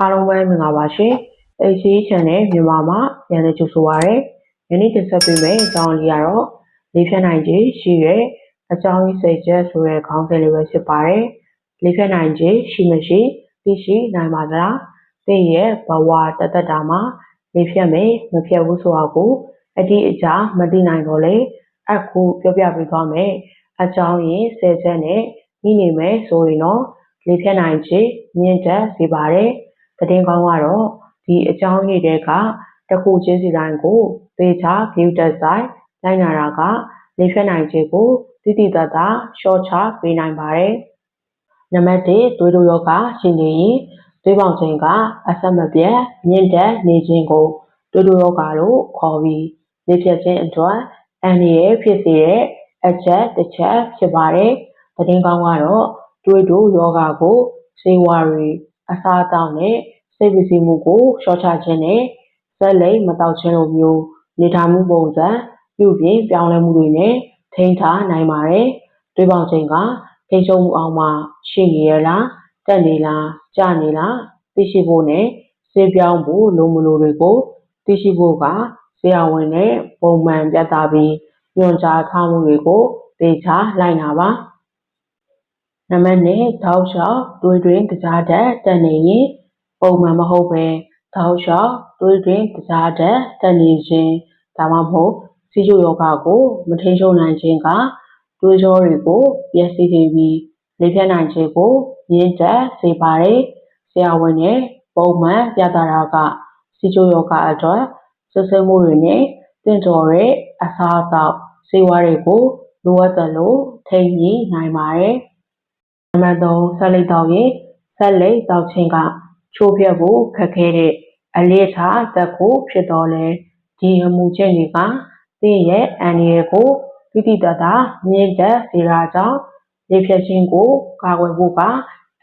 အားလုံးပဲမင်္ဂလာပါရှင်။ AC Channel မြန်မာမှာပြန်လည်ကြိုဆိုပါရစေ။ယနေ့တင်ဆက်ပေးမယ့်အကြောင်းအရာကတော့လေးဖြတ်နိုင်ခြင်းရှိတဲ့အကြောင်းရင်းစိတ်ချက်ဆိုတဲ့ခေါင်းစဉ်လေးပဲဖြစ်ပါတယ်။လေးဖြတ်နိုင်ခြင်းရှိမရှိသိရှိနိုင်ပါသလား။သင်ရဲ့ဘဝတသက်တာမှာလေးဖြတ်မယ်မဖြတ်ဘူးဆိုတာကိုအတိအကျမသိနိုင်တော့လေအခုပြောပြပေးသွားမယ်။အကြောင်းရင်းစိတ်ချက်နဲ့ညီနေမယ်ဆိုရင်တော့လေးဖြတ်နိုင်ခြင်းမြင့်တက်စေပါတယ်။ သတင်းကောင်းကတော့ဒီအကြောင်းရင်းတွေကတခုချင်းစီတိုင်းကိုသေချာ view တက်ဆိုင်နိုင်နာတာကလေဖြတ်နိုင်ခြင်းကိုတိတိတတ်တာရှော့ချပေးနိုင်ပါတယ်။နံပါတ်1သွေးတိုးယောဂရှိနေရင်သွေးပေါင်ချိန်ကအဆက်မပြတ်မြင့်တက်နေခြင်းကိုသွေးတိုးယောဂလို့ခေါ်ပြီးလေဖြတ်ခြင်းအတွက်အန္တရာယ်ဖြစ်စေတဲ့အချက်တစ်ချက်ဖြစ်ပါတယ်။သတင်းကောင်းကတော့သွေးတိုးယောဂကိုဆေးဝါးတွေအစားအသောက်နဲ့ စိတ်ပစ္စည်းမှုကိုလျှော့ချခြင်းနဲ့ဇက်လိမ်မတောက်ခြင်းလိုမျိုးနေထိုင်မှုပုံစံပြုပြင်ပြောင်းလဲမှုတွေနဲ့ထိန်းထားနိုင်ပါတယ်။တွေးပေါင်ချိန်ကထိန်းချုပ်မှုအောင်မှရှိနေရလားတက်နေလားကျနေလားသိရှိဖို့နဲ့စေပြောင်းဖို့လိုမလိုတွေကိုသိရှိဖို့ကဆရာဝန်နဲ့ပုံမှန်ပြသပြီးညွှန်ကြားထားမှုတွေကိုသိချလိုက်နာပါ။နံပါတ်2တောက်လျှောက်သွေးတွင်းတကြားဓာတ်တက်နေရင် ပုံမှန်မဟုတ်ပဲတောက်လျှောက်သွေးတွင်းတကြားဓာတ်တက်နေခြင်းဒါမှမဟုတ်ဆီးချိုယောဂကိုမထိန်ချုပ်နိုင်ခြင်းကသွေးကြောတွေကိုပျက်စီးစေပြီးလေဖြတ်နိုင်ခြင်းကိုမြင့်တက်စေပါတယ်ဆရာဝန်ရဲ့ပုံမှန်ပြသတာကဆီးချိုယောဂအတွက်စစ်ဆေးမှုတွေနဲ့တင့်တော်တဲ့အစားအသောက်ဆေးဝါးတွေကိုလိုအပ်တယ်လို့ထိန်းညှိနိုင်ပါတယ်နံပါတ်3ဆက်လက်တောက်ရင်ဆက်လက်တောက်ခြင်းက ချိုးဖျက်ဖို့ခက်ခဲတဲ့အလေးထားသက်ကိုဖြစ်တော်လဲဒီအမှုချက်တွေကသင်ရဲ့အန္တရာယ်ကိုတိတိတတ်တာမြင့်တက်စေတာကြောင့်လေဖြတ်ခြင်းကိုကာကွယ်ဖို့က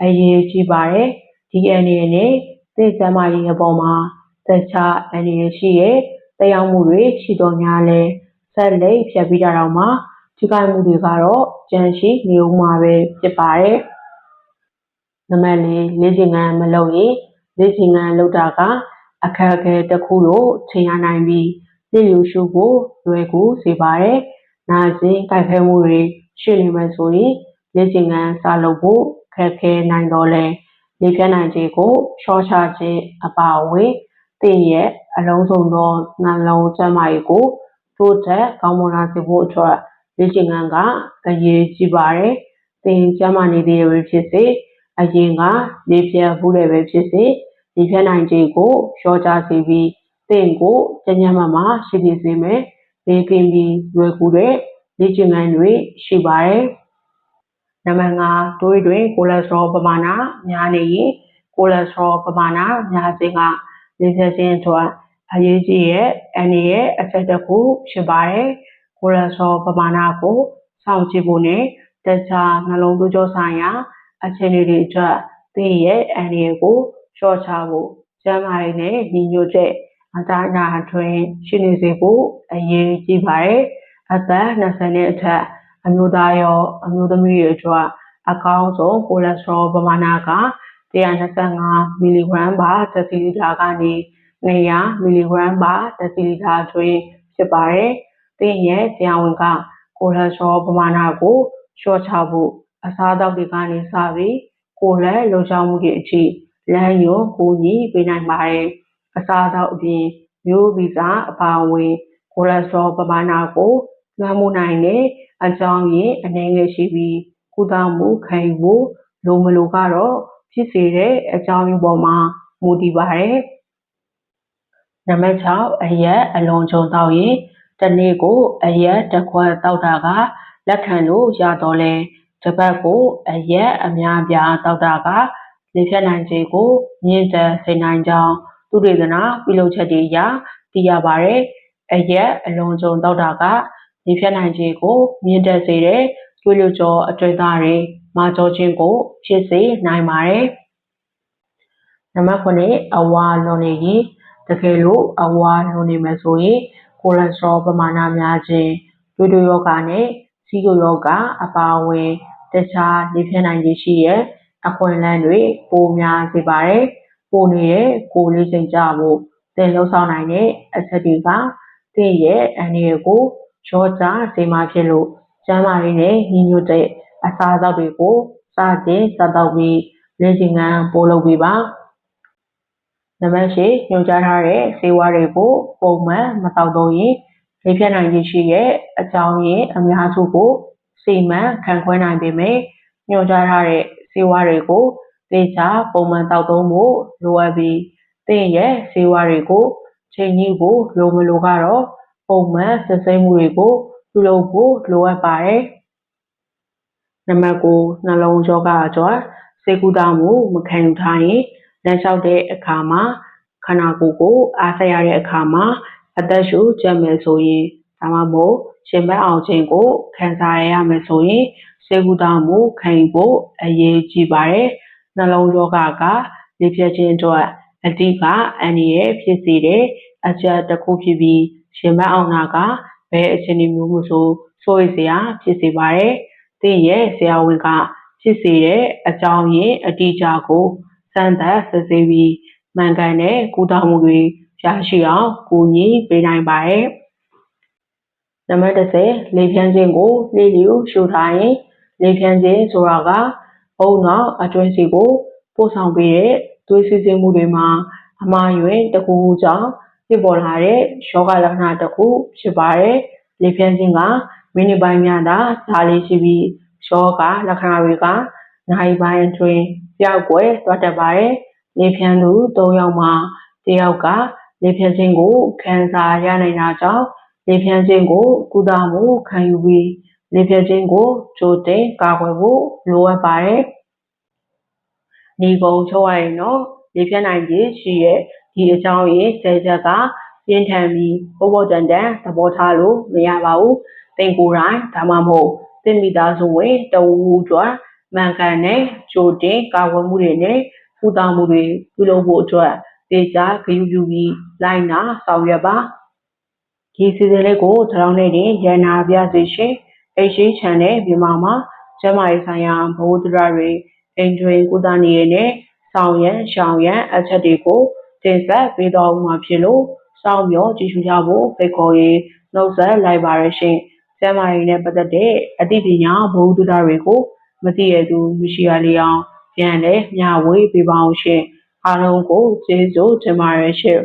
အရေးကြီးပါတယ်ဒီအန္တရာယ်နဲ့သိကျမရေးအပေါ်မှာတခြားအန္တရာယ်ရှိရဲ့တရားမှုတွေရှိတော်များလဲဆက်လက်ဖြတ်ပြီးတာတော့မှထိခိုက်မှုတွေကတော့ကြန့်ရှိနေဦးမှာပဲဖြစ်ပါတယ်။ နံပါတ်၄လေ့ကျင့်ခန်းမလုပ်ရင်လေ့ကျင့်ခန်းလုပ်တာက အခက်အခဲတစ်ခုလို့ထင်ရနိုင်ပြီးလျှို့ရှုဖို့လွယ်ကူစေပါတယ်။နာကျင်ကြိုက်ခဲမှုတွေရှိနေမှဆိုရင်လေ့ကျင့်ခန်းစလုပ်ဖို့ခက်ခဲနိုင်တော့လဲလေပြတ်နိုင်ခြင်းကိုရှော့ချခြင်းအပါအဝင်တင့်ရဲ့အလုံးစုံသောနှလုံးကျန်းမာရေးကိုထိုးတက်ကောင်းမွန်လာစေဖို့အတွက်လေ့ကျင့်ခန်းကအရေးကြီးပါတယ်။သင်ကျန်းမာနေသေးတယ်ဖြစ်စေ အရင်ကလေပြတ်ဘူးတယ်ပဲဖြစ်စေလေပြတ်နိုင်ခြင်းကိုလျှော့ချစေပြီးသင်ကိုကျန်းကျန်းမာမာရှိနေစေမယ်။လေကင်းပြီးလွယ်ကူတဲ့လေ့ကျင့်ခန်းတွေရှိပါတယ်။နံပါတ်5တွေးတွင်ကိုလက်စထရောပမာဏများနေရင်ကိုလက်စထရောပမာဏများခြင်းကလေပြတ်ခြင်းအတွက်အရေးကြီးရဲ့အနေရဲ့အချက်တစ်ခုဖြစ်ပါတယ်။ကိုလက်စထရောပမာဏကိုစောင့်ကြည့်ဖို့နဲ့တခြားနှလုံးသွေးကြောဆိုင်ရာ အခြေအနေတွေအတွက်သင်ရဲ့အန္တရာယ်ကိုလျှော့ချဖို့ကျန်းမာရေးနဲ့ညီညွတ်တဲ့အတိုင်းအတာအတွင်းရှိနေစေဖို့အရေးကြီးပါတယ်။အသက်20နှစ်အထက်အမျိုးသားရောအမျိုးသမီးတွေအတွက်အကောင်းဆုံးကိုလက်စထရောပမာဏက125မီလီဂရမ်ပါဒက်ဆီလီတာကနေ200မီလီဂရမ်ပါဒက်ဆီလီတာအတွင်းဖြစ်ပါတယ်။သင်ရဲ့ဆရာဝန်ကကိုလက်စထရောပမာဏကိုလျှော့ချဖို့ အစားအသောက်တွေကနေစပြီးကိုလက်လှုပ်ရှားမှုတွေအထိလမ်းညွှန်ကူညီပေးနိုင်ပါတယ်။အစားအသောက်အပြင်မျိုးဗီဇအပါအဝင်ကိုလက်စထရောပမာဏကိုလွှမ်းမိုးနိုင်တဲ့အကြောင်းရင်းအနေငယ်ရှိပြီးကုသမှုခံယူဖို့လိုမလိုကတော့ဖြစ်စေတဲ့အကြောင်းရင်းပေါ်မှာမူတည်ပါတယ်။နံပါတ်6အရက်အလွန်ကြုံတော့ရင်တနေ့ကိုအရက်တစ်ခွက်တောက်တာကလက်ခံလို့ရတော့လဲ တပတ်ကိုအရက်အများပြားတောက်တာကလေဖြတ်နိုင်ခြင်းကိုမြင့်တက်စေနိုင်ကြောင်းသူတေသနာပြုလုပ်ချက်တွေအရသိရပါတယ်။အရက်အလွန်ကြုံတောက်တာကလေဖြတ်နိုင်ခြင်းကိုမြင့်တက်စေတဲ့ကျွေးလွကြောအတွေ့အကြုံတွေမာကြောခြင်းကိုဖြစ်စေနိုင်ပါတယ်။နံပါတ်9အဝါလွန်နေရင်တကယ်လို့အဝါလွန်နေမယ်ဆိုရင်ကိုလက်စထရောပမာဏများခြင်းသွေးတိုးရောဂါနဲ့ဆီးချိုရောဂါအပါအဝင် တခြားနေဖြတ်နိုင်ခြင်းရှိရဲ့အခွင့်အလမ်းတွေပိုများစေပါတယ်ကိုနေတဲ့ကိုလေးချိန်ကြဖို့သင်လှုပ်ဆောင်နိုင်တဲ့အချက်တွေကသင်ရဲ့အန္တရာယ်ကိုရောကြစေမှာဖြစ်လို့ကျန်းမာရေးနဲ့ညီညွတ်တဲ့အစားအသောက်တွေကိုစတင်စားတော့ပြီးလေ့ကျင့်ခန်းပို့လုပ်ပေးပါနံပါတ်၈ညွှန်ကြားထားတဲ့ဆေးဝါးတွေကိုပုံမှန်မသောက်သုံးရင်လေဖြတ်နိုင်ခြင်းရှိတဲ့အကြောင်းရင်းအများစုကို စီမံခန့်ခွဲနိုင်ပေမဲ့ညွှန်ကြားထားတဲ့ဆေးဝါးတွေကိုသေချာပုံမှန်တောက်သုံးဖို့လိုအပ်ပြီးသင်ရဲ့ဆေးဝါးတွေကိုချိန်ညှိဖို့လိုမလိုကတော့ပုံမှန်စစ်ဆေးမှုတွေကိုပြုလုပ်ဖို့လိုအပ်ပါတယ်။နံပါတ်9နှလုံးရောဂါအတွက်စေကူတာမှုမခံယူထားရင်လမ်းလျှောက်တဲ့အခါမှာခန္ဓာကိုယ်ကိုအားဆက်ရတဲ့အခါမှာအသက်ရှူကျပ်မယ်ဆိုရင်ဒါမှမဟုတ် ရှင်ဘတ်အောင်ခြင်းကိုခံစားရရမယ်ဆိုရင်စေကူတာမှုခံယူဖို့အရေးကြီးပါတယ်။နှလုံးရောဂါကလေဖြတ်ခြင်းအတွက်အဓိကအန္တရာယ်ဖြစ်စေတဲ့အချက်တစ်ခုဖြစ်ပြီးရှင်ဘတ်အောင်နာကဘယ်အခြေအနေမျိုးမဆိုစိုးရိမ်စရာဖြစ်စေပါတယ်။သင်ရဲ့ဆရာဝန်ကဖြစ်စေတဲ့အကြောင်းရင်းအတိအကျကိုစမ်းသပ်စစ်ဆေးပြီးမှန်ကန်တဲ့ကုသမှုတွေရရှိအောင်ကူညီပေးနိုင်ပါတယ်။ နံပါတ်30လေဖြန်းခြင်းကိုလှည့်လျူရှုထားရင်လေဖြန်းခြင်းဆိုတာကဘုံနောက်အတွင်းစီကိုပို့ဆောင်ပေးတဲ့သွေးစစ်ဆေးမှုတွေမှာအမှားယွင်းတစ်ခုခုကြောင့်ဖြစ်ပေါ်လာတဲ့ယောဂလက္ခဏာတစ်ခုဖြစ်ပါတယ်။လေဖြန်းခြင်းကမိနစ်ပိုင်းများသာဒါလေးရှိပြီးယောဂလက္ခဏာတွေကနိုင်ပိုင်းအတွင်းပျောက်ကွယ်သွားတတ်ပါတယ်။လေဖြန်းသူ၃ယောက်မှာတယောက်ကလေဖြန်းခြင်းကိုခံစားရနိုင်တာကြောင့် လေဖြန်းခြင်းကိုကုသမှုခံယူပြီးလေဖြန်းခြင်းကိုကြိုတင်ကာကွယ်ဖို့လိုအပ်ပါတယ်။ဒီကုံချိုးရရင်တော့လေဖြန်းနိုင်ခြင်းရှိရဲ့ဒီအကြောင်းရင်းဆယ်ချက်ကပြင်းထန်ပြီးပေါ်ပေါ်တန်တန်သဘောထားလို့မရပါဘူး။သင်ကိုယ်တိုင်ဒါမှမဟုတ်သင်မိသားစုဝင်တဝူဝူအတွက်မှန်ကန်တဲ့ကြိုတင်ကာကွယ်မှုတွေနဲ့ကုသမှုတွေပြုလုပ်ဖို့အတွက်သေချာဂရုပြုပြီးလိုက်နာဆောင်ရွက်ပါ ဒီစီစဉ်လေးကိုထောင်နေတင်ရန်နာပြစေရှင်အိရှိချန်တဲ့မြန်မာမှာကျမရေးဆိုင်ရာဘဝတရတွေအင်ဂျွင်ကုသနေရတဲ့ဆောင်ရန်ရှောင်ရန်အချက်တွေကိုတင်ဆက်ပေးတော်မှာဖြစ်လို့စောင့်မျှော်ကြည့်ရှုကြဖို့ဖိတ်ခေါ်ရေးနှုတ်ဆက်လိုက်ပါရရှင်ကျမရေးနဲ့ပတ်သက်တဲ့အသိပညာဘဝတရတွေကိုမသိရသူမရှိရလေအောင်ပြန်လဲမျှဝေပေးပါအောင်ရှင်အားလုံးကိုကျေးဇူးတင်ပါတယ်ရှင်